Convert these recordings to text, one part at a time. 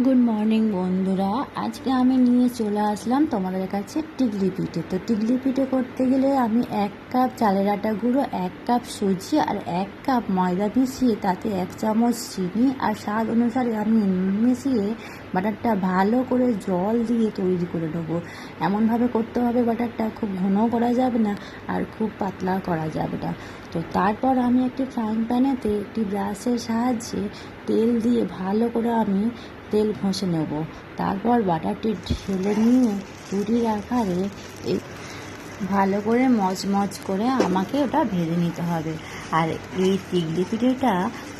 Good morning বন্ধুরা। আজকে আমি নিয়ে চলে আসলাম তোমাদের কাছে টিকলি পিঠে। তো টিকলি পিঠে করতে গেলে আমি এক কাপ চালের আটা গুঁড়ো, এক কাপ সুজি আর এক কাপ ময়দা মিশিয়ে তাতে এক চামচ চিনি আর স্বাদ অনুসারে আমি মিশিয়ে বাটারটা ভালো করে জল দিয়ে তৈরি করে নেব। এমনভাবে করতে হবে বাটারটা খুব ঘনও করা যাবে না আর খুব পাতলা করা যাবে না। তো তারপর আমি একটি ফ্রাইং প্যানেতে একটি ব্রাশের সাহায্যে তেল দিয়ে ভালো করে আমি তেল ঘষে নেব। তারপর বাটারটি ঢেলে নিয়ে রুটির আকারে ভালো করে মচমচ করে আমাকে ওটা ভেজে নিতে হবে। আর এই তিগলি পিঠেটা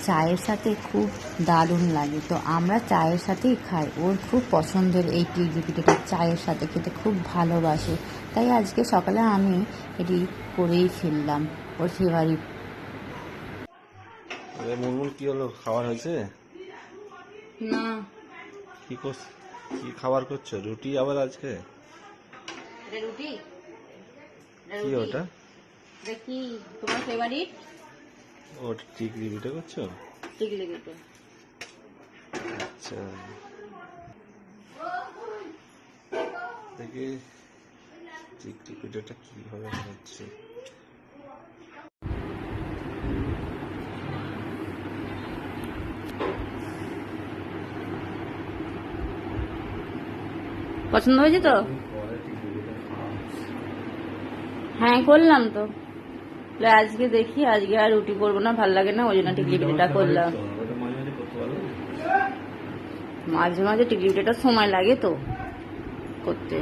চায়ের সাথে খুব দারুণ লাগে। তো আমরা চায়ের সাথেই খাই। ওর খুব পছন্দের এই তিগলি পিঠেটা চায়ের সাথে খেতে খুব ভালোবাসে। তাই আজকে সকালে আমি এটি করেই ফেললাম। ওর ফেভারিট। মুরমুর কি হলো? খাবার হয়েছে? না। কি করছ কি খাবার করছ? রুটি আবার আজকে? রুটি। কি ওটা? কি? তোমার ফেভারিট ওটা টিকলি পিঠে করছ? টিকলি পিঠে। আচ্ছা। দেখি টিকলি পিঠেটা কীভাবে হচ্ছে। পছন্দ হয়েছে তো? হ্যাঁ করলাম তো। আজকে দেখি আজকে আর রুটি করব না ভালো লাগে না ওই জন্য টিকলি পিঠাটা করলাম। মাঝে মাঝে টিকলি পিঠাটা সময় লাগে তো করতে।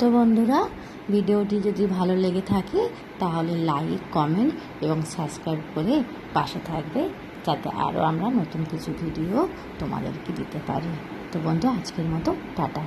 তো বন্ধুরা, ভিডিওটি যদি ভালো লেগে থাকে, তাহলে লাইক কমেন্ট এবং সাবস্ক্রাইব করে পাশে থাকবে, যাতে আরও আমরা নতুন কিছু ভিডিও তোমাদেরকে দিতে পারি। তো বন্ধু আজকের মতো, টাটা।